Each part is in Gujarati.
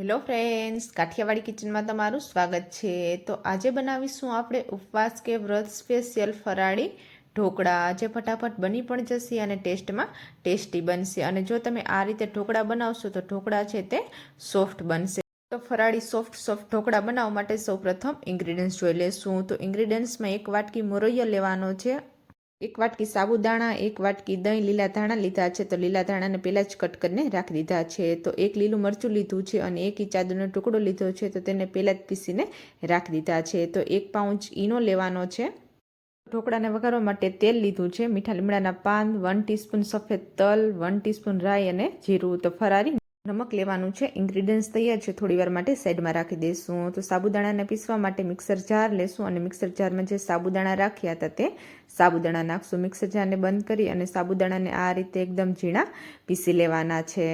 હેલો ફ્રેન્ડ્સ કાઠિયાવાડી કિચનમાં તમારું સ્વાગત છે. તો આજે બનાવીશું આપણે ઉપવાસ કે વ્રત સ્પેશિયલ ફરાળી ઢોકળા. જે ફટાફટ બની પણ જશે અને ટેસ્ટમાં ટેસ્ટી બનશે. અને જો તમે આ રીતે ઢોકળા બનાવશો તો ઢોકળા છે તે સોફ્ટ બનશે. તો ફરાળી સોફ્ટ સોફ્ટ ઢોકળા બનાવવા માટે સૌપ્રથમ ઇન્ગ્રીડિયન્ટ્સ જોઈ લેશું. તો ઇન્ગ્રીડિયન્ટ્સમાં એક વાટકી મોરૈયો લેવાનો છે. એક વાટકી સાબુદાણા, એક વાટકી દહીં, લીલા ધાણા લીધા છે. તો લીલા ધાણાને પહેલાં જ કટ કરીને રાખી દીધા છે. તો એક લીલું મરચું લીધું છે અને એક આદુનો ટુકડો લીધો છે. તો તેને પહેલાં જ પીસીને રાખી દીધા છે. તો એક પાઉચ ઈનો લેવાનો છે. ઢોકળાને વઘારવા માટે તેલ લીધું છે. મીઠા લીમડાના પાન વન ટીસ્પૂન સફેદ તલ વન ટીસ્પૂન રાઈ અને જીરું. તો ફરારી નમક લેવાનું છે. ઇન્ગ્રીડિયન્ટ્સ તૈયાર છે. થોડી વાર માટે સાઈડમાં રાખી દઈશું. તો સાબુદાણાને પીસવા માટે મિક્સર જાર લેશું અને મિક્સર જારમાં જે સાબુદાણા રાખ્યા હતા તે સાબુદાણા નાખશું. મિક્સર જારને બંધ કરી અને સાબુદાણાને આ રીતે એકદમ ઝીણા પીસી લેવાના છે.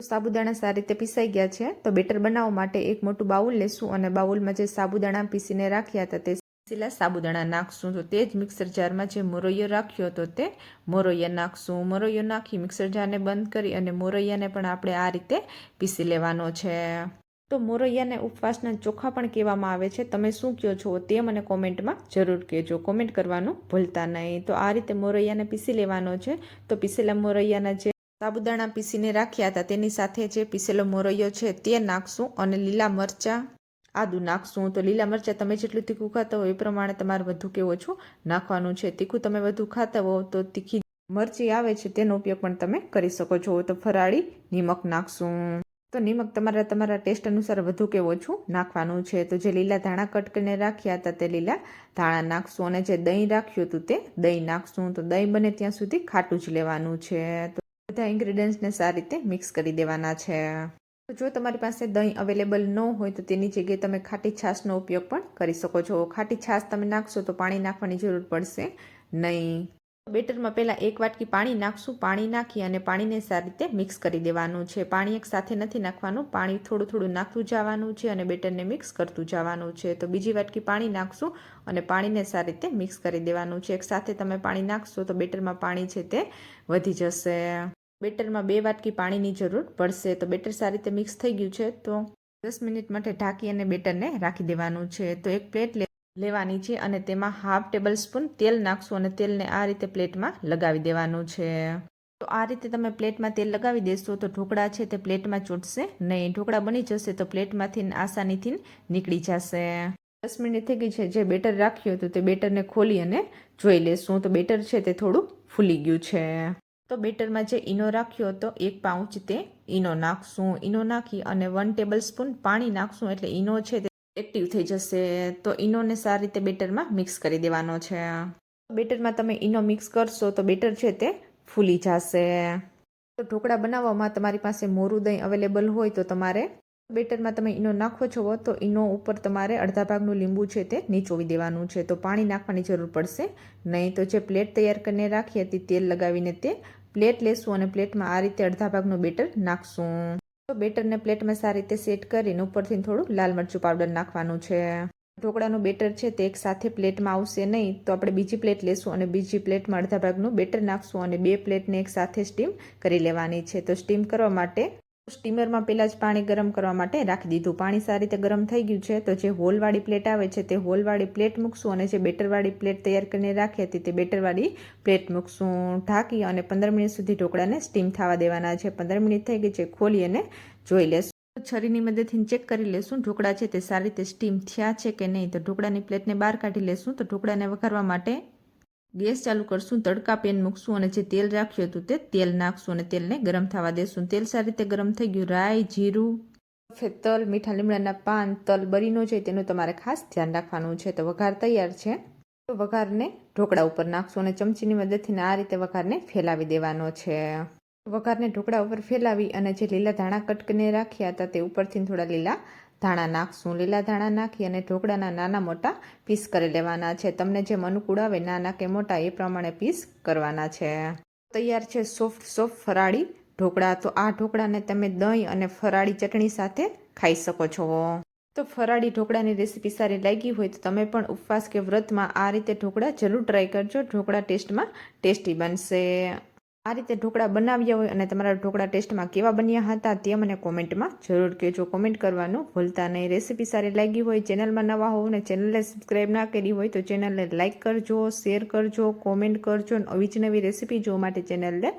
સાબુદાણા સારી રીતે પીસાઈ ગયા છે. તો બેટર બનાવવા માટે એક મોટું બાઉલ લેશું અને બાઉલમાં જે સાબુદાણા પીસીને રાખ્યા હતા તે પીસેલા સાબુદાણા નાખશું. તો તે જ મિક્સર જારમાં જે મોરૈયો રાખ્યો હતો તે મોરૈયા નાખશું. મોરૈયો નાખી મિક્સર જારને બંધ કરી અને મોરૈયાને પણ આપણે આ રીતે પીસી લેવાનો છે. તો મોરૈયાને ઉપવાસના ચોખા પણ કહેવામાં આવે છે. તમે શું કહો છો તે મને કોમેન્ટમાં જરૂર કહેજો. કોમેન્ટ કરવાનું ભૂલતા નહીં. તો આ રીતે મોરૈયાને પીસી લેવાનો છે. તો પીસેલા મોરૈયાના જે સાબુદાણા પીસીને રાખ્યા હતા, તેની સાથે જે પીસેલો મોરૈયો છે તે નાખશું અને લીલા મરચાં આદું નાખશું તો લીલા મરચાં, તમે જેટલું તીખું ખાતા હો એ પ્રમાણે તમારે વધુ કે ઓછું નાખવાનું છે. તીખું તમે વધુ ખાતા હો તો તીખી મરચી આવે છે તેનો ઉપયોગ પણ તમે કરી શકો છો. તો ફરાળી નિમક નાખશું. તો નિમક તમારા તમારા ટેસ્ટ અનુસાર વધુ કે ઓછું નાખવાનું છે. તો જે લીલા ધાણા કટ કરીને રાખ્યા હતા તે લીલા ધાણા નાખશું અને જે દહીં રાખ્યું હતું તે દહીં નાખશું. તો દહીં બને ત્યાં સુધી ખાટું જ લેવાનું છે. તો બધા ઇન્ગ્રીડિયન્ટ્સને સારી રીતે મિક્સ કરી દેવાના છે. જો તમારી પાસે દહીં અવેલેબલ ન હોય તો તેની જગ્યાએ તમે ખાટી છાશનો ઉપયોગ પણ કરી શકો છો. ખાટી છાશ તમે નાખશો તો પાણી નાખવાની જરૂર પડશે નહીં. બેટરમાં પહેલાં એક વાટકી પાણી નાખશું. પાણી નાખી અને પાણીને સારી રીતે મિક્સ કરી દેવાનું છે. પાણી એક સાથે નથી નાખવાનું. પાણી થોડું થોડું નાખતું જવાનું છે અને બેટરને મિક્સ કરતું જવાનું છે. તો બીજી વાટકી પાણી નાખશું અને પાણીને સારી રીતે મિક્સ કરી દેવાનું છે. એક સાથે તમે પાણી નાખશો તો બેટરમાં પાણી છે તે વધી જશે. બેટરમાં બે વાટકી પાણીની જરૂર પડશે. તો બેટર સારી રીતે મિક્સ થઈ ગયું છે. તો દસ મિનિટ માટે ઢાંકી અને બેટરને રાખી દેવાનું છે. તો એક પ્લેટ લેવાની છે અને તેમાં હાફ ટેબલ સ્પૂન તેલ નાખશું અને તેલને આ રીતે પ્લેટમાં લગાવી દેવાનું છે. તો આ રીતે તમે પ્લેટમાં તેલ લગાવી દેશો તો ઢોકળા છે તે પ્લેટમાં ચોટશે નહીં. ઢોકળા બની જશે તો પ્લેટમાંથી આસાનીથી નીકળી જશે. દસ મિનિટ થઈ ગઈ છે જે બેટર રાખ્યું હતું તે બેટરને ખોલી અને જોઈ લેશું. તો બેટર છે તે થોડું ફૂલી ગયું છે. તો બેટરમાં જે ઈનો રાખ્યો હતો, એક પાઉચ તે ઈનો નાખશું. ઈનો નાખી અને વન ટેબલ સ્પૂન પાણી નાખશું એટલે ઈનો છે તે એક્ટિવ થઈ જશે. તો ઈનોને સારી રીતે બેટરમાં મિક્સ કરી દેવાનો છે. બેટરમાં તમે ઈનો મિક્સ કરશો તો બેટર છે તે ફૂલી જશે. તો ઢોકળા બનાવવામાં તમારી પાસે મોરું દહીં અવેલેબલ હોય તો તમારે બેટરમાં તમે ઈનો નાખો છો તો ઈનો ઉપર તમારે અડધા ભાગનું લીંબુ છે તે નીચોવી દેવાનું છે. તો પાણી નાખવાની જરૂર પડશે. નહીં તો જે પ્લેટ તૈયાર કરીને રાખી હતી તેલ લગાવીને તે પ્લેટ લેશું અને પ્લેટમાં આ રીતે અડધા ભાગનું બેટર નાખશું. તો બેટરને પ્લેટમાં સારી રીતે સેટ કરીને ઉપરથી થોડું લાલ મરચું પાવડર નાખવાનું છે. ઢોકળાનું બેટર છે તે એક સાથે પ્લેટમાં આવશે નહીં, તો આપણે બીજી પ્લેટ લેશું અને બીજી પ્લેટમાં અડધા ભાગનું બેટર નાખશું અને બે પ્લેટને એક સાથે સ્ટીમ કરી લેવાની છે. તો સ્ટીમ કરવા માટે સ્ટીમરમાં પહેલાં જ પાણી ગરમ કરવા માટે રાખી દીધું. પાણી સારી રીતે ગરમ થઈ ગયું છે તો જે હોલવાળી પ્લેટ આવે છે તે હોલવાળી પ્લેટ મૂકશું અને જે બેટરવાળી પ્લેટ તૈયાર કરીને રાખી હતી તે બેટરવાળી પ્લેટ મૂકશું. ઢાંકી અને પંદર મિનિટ સુધી ઢોકળાને સ્ટીમ થવા દેવાના છે. પંદર મિનિટ થઈ ગઈ છે, ખોલી અને જોઈ લેશું. છરીની મદદથી ચેક કરી લેશું ઢોકળા છે તે સારી રીતે સ્ટીમ થયા છે કે નહીં. તો ઢોકળાની પ્લેટને બહાર કાઢી લેશું તો ઢોકળાને વઘારવા માટે ગેસ ચાલુ કરશું, તડકા પેન મૂકશું અને જે તેલ રાખ્યું હતું તે તેલ નાખશું અને તેલને ગરમ થવા દેશું. તેલ સારી રીતે ગરમ થઈ ગયું. રાઈ, જીરું, સફેદ તલ, મીઠા લીમડાના પાન, તલ બરી ન તેનું તમારે ખાસ ધ્યાન રાખવાનું છે. તો વઘાર તૈયાર છે. તો વઘારને ઢોકળા ઉપર નાખશું અને ચમચીની મદદથી આ રીતે વઘારને ફેલાવી દેવાનો છે. વઘારને ઢોકળા ઉપર ફેલાવી અને જે લીલા ધાણા કટકને રાખ્યા હતા તે ઉપરથી થોડા લીલા ધાણા નાખશું, લીલા ધાણા નાખી અને ઢોકળાના નાના મોટા પીસ કરી લેવાના છે. તમને જેમ અનુકૂળ આવે નાના કે મોટા, એ પ્રમાણે પીસ કરવાના છે. તૈયાર છે સોફ્ટ સોફ્ટ ફરાળી ઢોકળા. તો આ ઢોકળાને તમે દહીં અને ફરાળી ચટણી સાથે ખાઈ શકો છો. તો ફરાળી ઢોકળાની રેસીપી સારી લાગી હોય તો તમે પણ ઉપવાસ કે વ્રતમાં આ રીતે ઢોકળા જરૂર ટ્રાય કરજો. ઢોકળા ટેસ્ટમાં ટેસ્ટી બનશે. આ રીતે ઢોકળા બનાવ્યા હોય અને તમારા ઢોકળા ટેસ્ટમાં કેવા બન્યા હતા તે મને કોમેન્ટમાં જરૂર કહેજો. કોમેન્ટ કરવાનું ભૂલતા નહીં. રેસીપી સારી લાગી હોય, ચેનલમાં નવા હોવ ને ચેનલને સબસ્ક્રાઈબ ના કરી હોય તો ચેનલને લાઇક કરજો, શેર કરજો, કોમેન્ટ કરજો અને આવી જ નવી રેસીપી જોવા માટે ચેનલને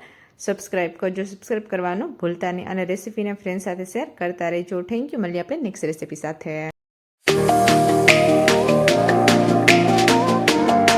સબસ્ક્રાઈબ કરજો. સબસ્ક્રાઈબ કરવાનું ભૂલતા નહીં અને રેસીપીને ફ્રેન્ડ સાથે શેર કરતા રહેજો. થેન્ક યુ મળીએ આપણે નેક્સ્ટ રેસીપી સાથે.